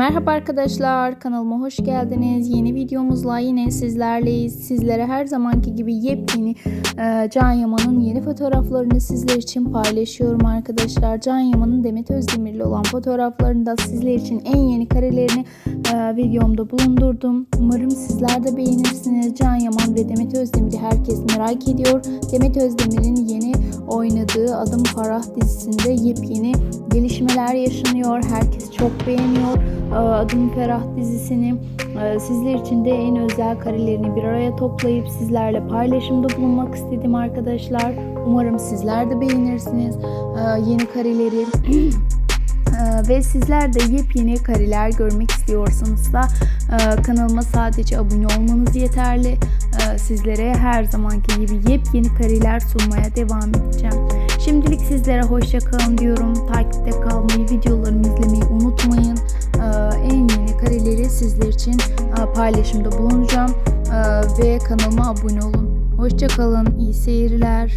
Merhaba arkadaşlar kanalıma hoş geldiniz. Yeni videomuzla yine sizlerleyiz. Sizlere her zamanki gibi yepyeni e, Can Yaman'ın yeni fotoğraflarını sizler için paylaşıyorum arkadaşlar. Can Yaman'ın Demet Özdemir'le olan fotoğraflarını da sizler için en yeni karelerini e, videomda bulundurdum. Umarım sizler de beğenirsiniz. Can Yaman ve Demet Özdemir'i herkes merak ediyor. Demet Özdemir'in yeni oynadığı Adım Farah dizisinde yepyeni gelişmeler yaşanıyor. Herkes çok beğeniyor. Ee, Adım Ferah dizisini e, sizler için de en özel karelerini bir araya toplayıp sizlerle paylaşımda bulunmak istedim arkadaşlar. Umarım sizler de beğenirsiniz ee, yeni kareleri. Ee, ve sizler de yepyeni kareler görmek istiyorsanız da e, kanalıma sadece abone olmanız yeterli. Sizlere her zamanki gibi yepyeni kareler sunmaya devam edeceğim. Şimdilik sizlere hoşça kalın diyorum. Takipte kalmayı, videolarımı izlemeyi unutmayın. Sizler için e, paylaşımda bulunacağım. Ee, ve kanalıma abone olun. Hoşça kalın, iyi seyirler.